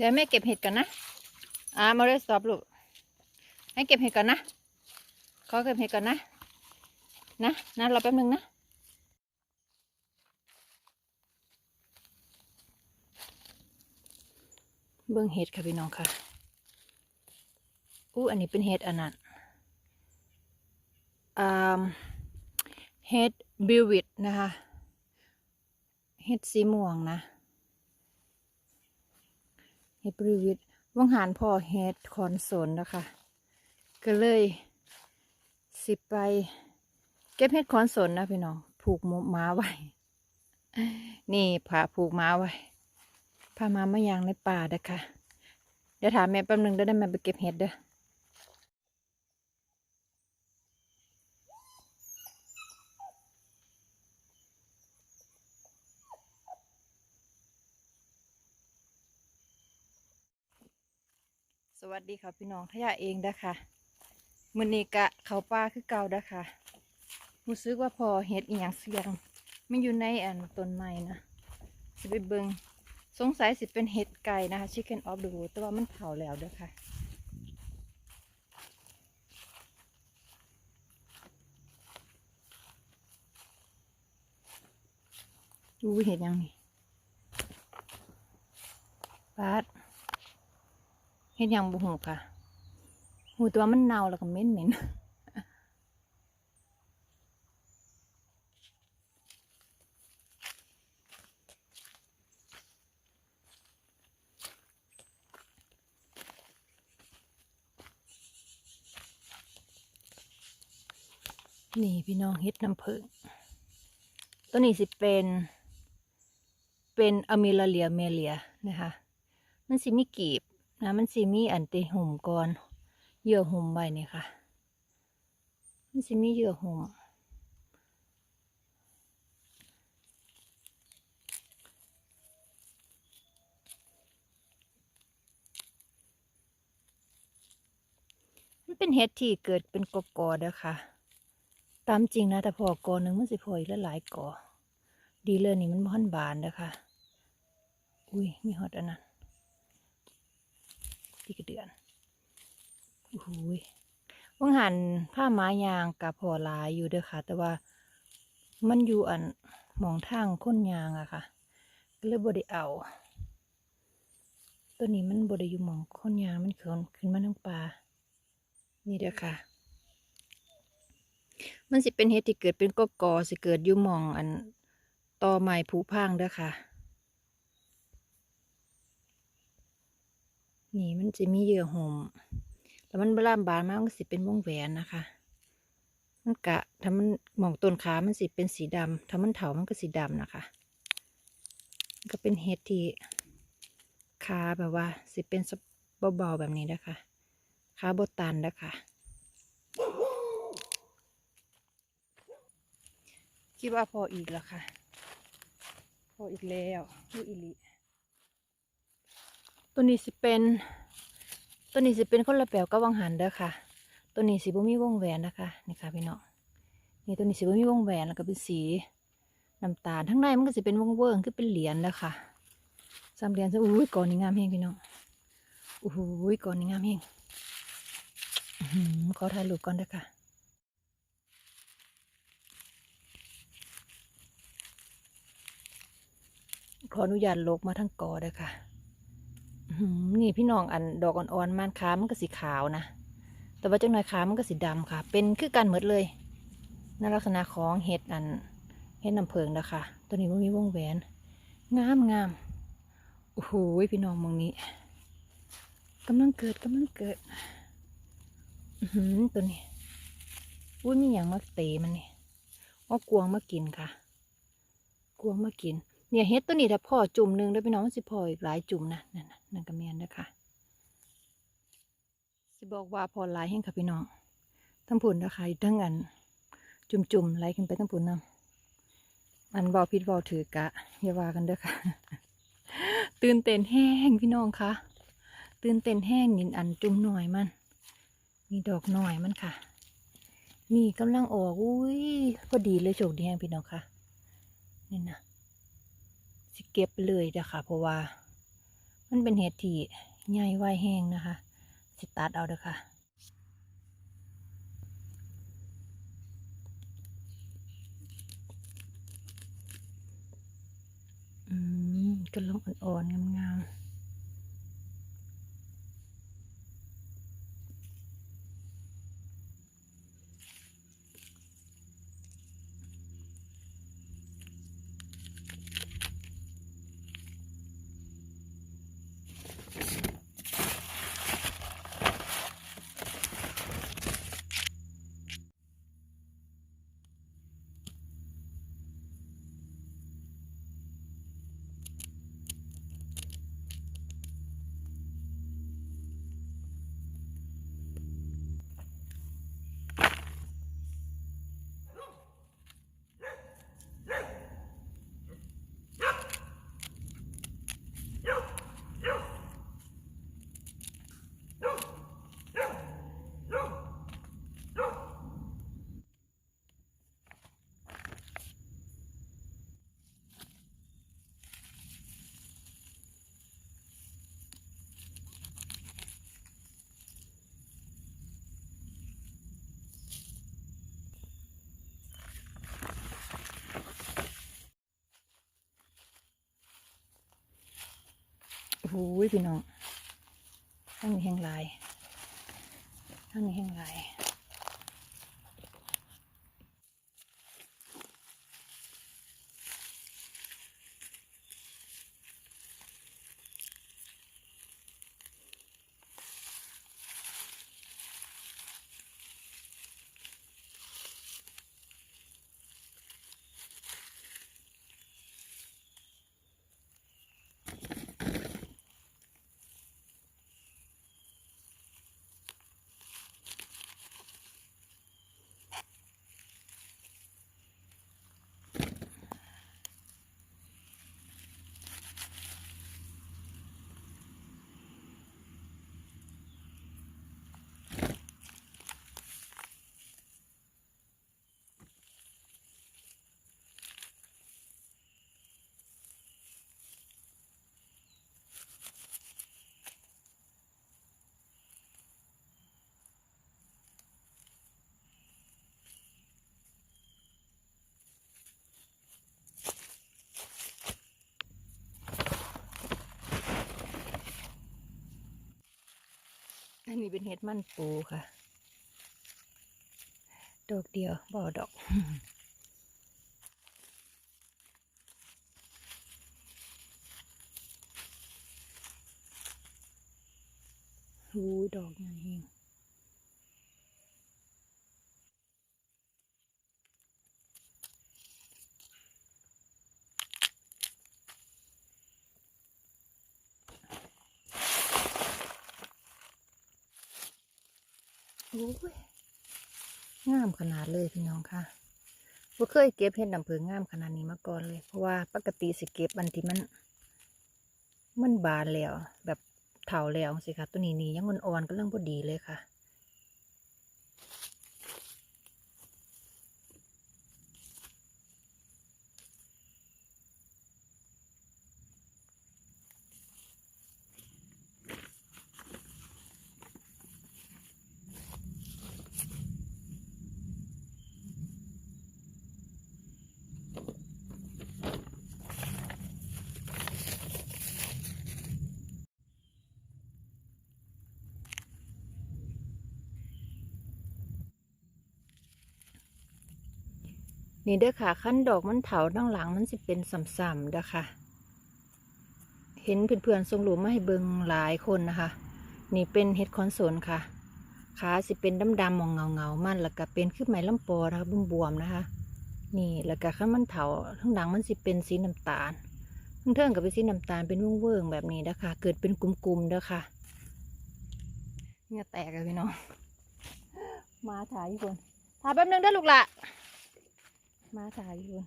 เดี๋ยวแม่เก็บเห็ดกันนะ อ่ามาเลยสต็อปลูกให้เก็บเห็ดก่อนนะ ขอเก็บเห็ดก่อนนะ นะนะรอแป๊บนึงนะเบื้องเห็ดค่ะพี่น้องค่ะ อู้อันนี้เป็นเห็ดอันนั้นอ่าเห็ดบิววิตนะคะ เห็ดสีม่วงนะ เฮ็ดบิวิตว่างหานพ่อเฮ็ดคอนโซนนะคะ ก็เลยสิไป เก็บเฮ็ดคอนโซนนะพี่น้องผูกหมูม้าไว้ นี่ผ่าผูกม้าไว้พามามายังในป่าเด้อค่ะ เดี๋ยวถามแม่แป๊บนึงเดี๋ยวได้แม่ไปเก็บเห็ดเด้อ วัสดีค่ะพี่น้องทยาเองเด้อค่ะมือนี้กะเขาป่าคือเก่าเด้ค่ะรู้สึกว่าพอเห็ดอีหยังเสียงไม่อยู่ในอันต้นไม้นะสิไปเบิงสงสัยสิเป็นเห็ดไก่นะคะ Chicken of the Wood แต่ว่ามันเผาแล้วเด้อค่ะดูเห็ดยังนี่ปาด เฮ็ดหยังบุหูค่ะหูตัวมันเน่าแล้วก็เหม็นเหม็นนี่พี่น้องเฮ็ดน้ำผึ้งตัวนี้สิเป็น เป็นอะมิลเลียเมเลียนะคะ มันสิมีกีบ นะมันสิมีอันเตหุ่มก่อนเหยื่อหุ่มไว้นี่ค่ะ มันสิมีเหยื่อหุ่มมันเป็นเห็ดที่เกิดเป็นกอกอๆเด้อค่ะ ตามจริงนะแต่พอกอหนึ่งมันสิพออีกหลายกอดีเลยนี่มันบ่ทันบานเด้อค่ะ อุ้ยมีฮอตอันนั้น ที่กระเดือนโอ้โหยว่างหันผ้าไม้ยางกับพอหลายอยู่เด้อค่ะ แต่ว่ามันอยู่อันมองทางค้นยางอะค่ะก็เลยบได้เอา ตัวนี้มันบได้อยู่มองค้นยางมันขึ้นขึ้นมาทั้งปลานี่เด้อค่ะ มันสิเป็นเห็ดที่เกิดเป็นกอกอสิเกิดอยู่มองอันตอไม้ผุพังเด้อค่ะ นี่มันจะมีเหยื่อห่มแล้วมันเวลามบานมากมันสิเป็นวงแหวนนะคะ มันกะถ้ามันหมองต้นขามันสิเป็นสีดำถ้ามันเถามันก็สีดำนะคะ ก็เป็นเห็ดที่ขาแบบว่า สิเป็นเบาๆแบบนี้นะคะขาโบตันนะคะคิดว่าพออีกแล้วค่ะ พออีกแล้วลูกอิลิ ตัวนี้สิเป็น ตัวนี้สิเป็นคนละแปลวกับวังหันเด้อค่ะ ตัวนี้สิบ่มีวงแหวนนะคะนี่ค่ะพี่น้องนี่ตัวนี้สิบ่มีวงแหวนแล้วก็เป็นสีน้ำตาลทั้งในมันก็สิเป็นวงเวิร์งคือเป็นเหรียญนะคะสามเหรียญซะอุ้ยก่อนนี่งามเฮงพี่น้องโอ้โหก่อนนี่งามเฮงขอถ่ายรูปก่อนเด้อค่ะขออนุญาตลกมาทั้งกอเด้อค่ะ นี่พี่น้องอันดอกอ่อนๆมันขามันก็สีขาวนะ แต่ว่าจังหน่อยขามันก็สีดำค่ะ เป็นคือกันหมดเลยในลักษณะของเห็ดอันเห็ดน้ำเพิงนะคะตัวนี้มันมีวงแหวนงามงามโอ้โหพี่น้องมองนี้กำลังเกิดกำลังเกิดอืตัวนี้อุ้ยมีอย่างมาเตะมันนี่อ้อกวงมากินค่ะ กวงมากิน เนี่ยเฮ็ดตัวนี้ถ้าพ่อจุ่มหนึ่งได้วพี่น้องสิพ่ออีกหลายจุ่มนะนั่นนะนั่นก็แม่นเด้อค่ะสิบอกว่าพอหลายแห่งค่ะพี่น้องทั้งผุนนะคะอยู่ทั้งอัน จุ่มๆไหลขึ้นไปทั้งผุนนำอันเบาพิษเบาถือกะอย่าว่ากันเด้อค่ะ ตื่นเต้นแห้งพี่น้องคะตื่นเต้นแห้งนินอันจุ่มหน่อยมันมีดอกหน่อยมันค่ะ นี่กำลังออกอุ้ยพอดีเลยโชคดีแห้งพี่น้องค่ะนี่นะ สิเก็บเลยนะคะเพราะว่า มันเป็นเห็ดที่ใหญ่ไวแห้งนะคะ สิตัดเอาเด้อค่ะอืมกำลังอ่อนๆงามๆ โอ้โหพี่น้องทั้งนี้แห้งลายทั้งนี้แห้งลาย อันนี้เป็นเห็ดมันปูค่ะ ดอกเดียวบ่อดอกหูดอกใหญ่เฮง โอ้ยงามขนาดเลยพี่น้องค่ะบ่เคยเก็บเห็ดน้ำผึ้งงามขนาดนี้มาก่อนเลย เพราะว่าปกติสิเก็บอันที่มัน มันบานแล้ว แบบเถาแล้วสิค่ะตัวนี้นี่ยังอ่อนๆก็เรื่องพอดีเลยค่ะ นี่เด้อค่ะขั้นดอกมันเถาด้านหลังมันสิเป็นสัมๆเด้อค่ะ เห็นเพื่อนๆส่งรูปมาให้เบิงหลายคนนะคะ นี่เป็นเห็ดคอนโซลค่ะ ขาสิเป็นดำๆมองเงาๆมันแล้วก็เป็นคือไม้ลำปอนะคะบวมๆนะคะ นี่แล้วก็ข้างมันเถาข้างหลังมันสิเป็นสีน้ำตาลเทิงก็เป็นสีน้ำตาลเป็นวงเวิงๆแบบนี้นะคะ เกิดเป็นกลุ่มๆเด้อค่ะเนี่ยแตกเลยพี่น้อง มาถ่ายอยู่คนถ่ายแป๊บนึงได้อลูกละ มาถ่ายอยู่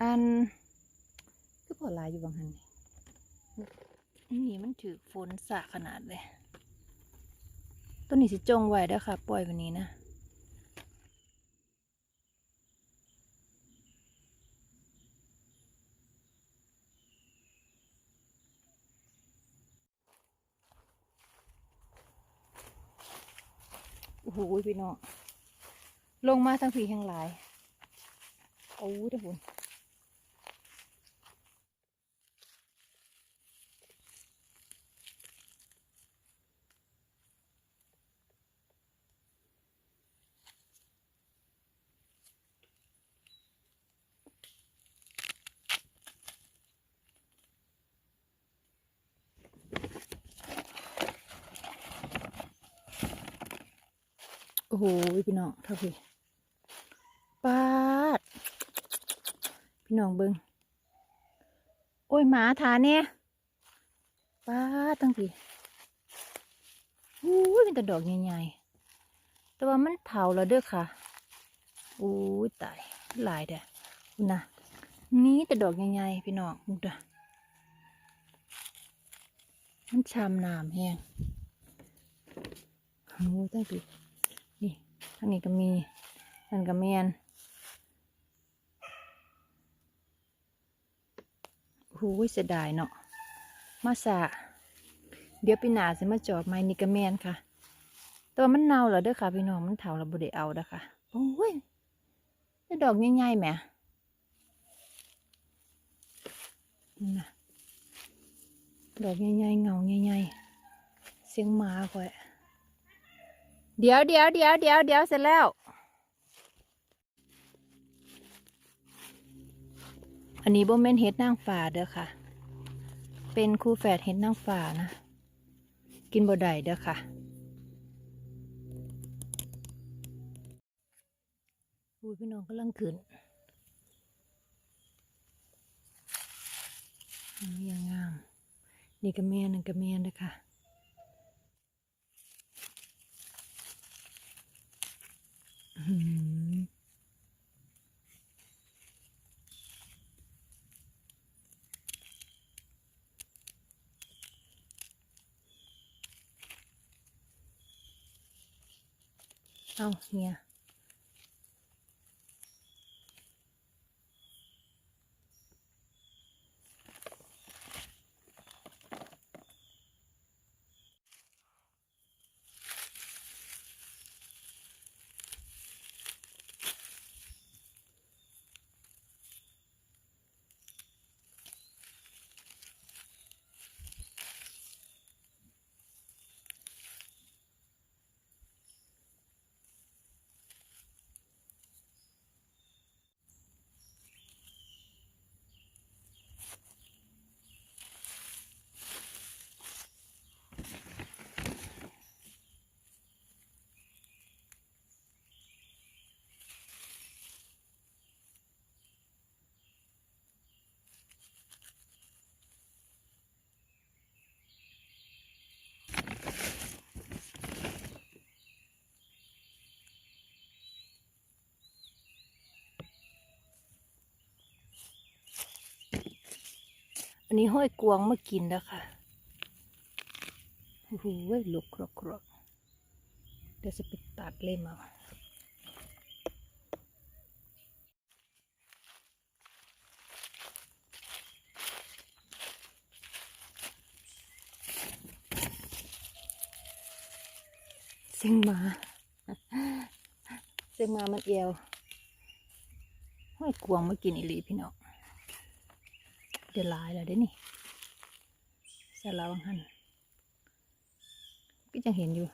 อันคือพอลายอยู่บางหันนี่มันถือฝนสะขนาดเลยต้นนี้สิจงไว้ด้วค่ะ ปล่อยวันนี้นะโอ้โหพี่น้อง ลงมาทั้งผีทั้งหลาย โอ้ยทุกคนโอ้โหพี่น้องเท่าพี่ปาด พี่น้องเบิงโอ้ยหมาทาเนี่ยป้าตั้งพี่อู้ยเป็นแต่ดอกใหญ่ๆ แต่ว่ามันเถาแล้วเด้อค่ะอู้ยตายหลายเด้อนะนี่แต่ดอกใหญ่ๆพี่น้องมุกเด้อมันชามน้ำแห้งโอ้ยตั้งพี่นี่ทางนี้ก็มีนั่นก็แมน หูยเสียดายเนาะมาสะเดี๋ยวปีหนาจะมาจอบไม้นิกระแมนค่ะต่ว่ามันเน่าแล้วเด้อค่ะพี่น้องมันเถาเราบ่ได้เอาเด้อค่ะโอ้ยแต่ดอกใหญ่ๆแหมน่ะดอกใหญ่ๆเงาใหญ่ๆเสียงหมาค่อยเดี๋ยวเดี๋ยวเดี๋ยวเดี๋ยวเดี๋ยวเสร็จแล้ว อันนี้บ่แม่นเห็ดนางฟ้าเด้อค่ะ เป็นคู่แฝดเห็ดนางฟ้านะ กินบ่ได้เด้อค่ะอุ้ยพี่น้องกำลังขึ้นนนี้ยังงาม นี่ก็แม่นนั่นก็แม่นเด้อค่ะ เอ อันนี้ห้อยกวางมากินแล้วค่ะโอ้โหลุกครกครกเดี๋ยวจะไปตัดเล่มเอาเสียงมาเสียงมามันเอวห้อยกวางมากินอีหลีพี่น้อง จะหลายแล้วเด้นี่สาราวังหันก็ยังเห็นอยู่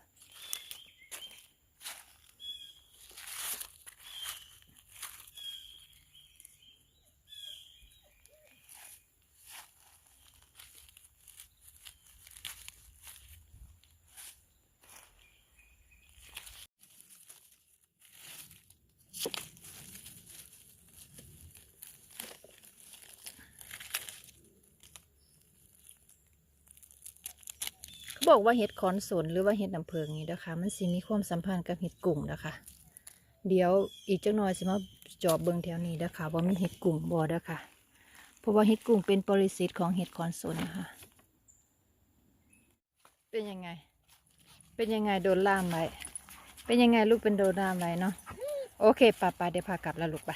บอกว่าเห็ดขอนสนหรือว่าเห็ดน้ำเพิงนี่นะคะ มันสิมีความสัมพันธ์กับเห็ดกุ้งนะคะ เดี๋ยวอีกจักหน่อยสิมาจอบเบิงแถวนี้นะคะว่ามีเห็ดกุ้งบ่นะคะเพราะว่าเห็ดกุ้งเป็นปริสิทธิ์ของเห็ดขอนสนนะคะ เป็นยังไง เป็นยังไงโดนล่ามไว้เป็นยังไงลูกเป็นโดนล่ามไว้เนาะโอเคป่าป่าเดี๋ยวพากลับแล้วลูกไป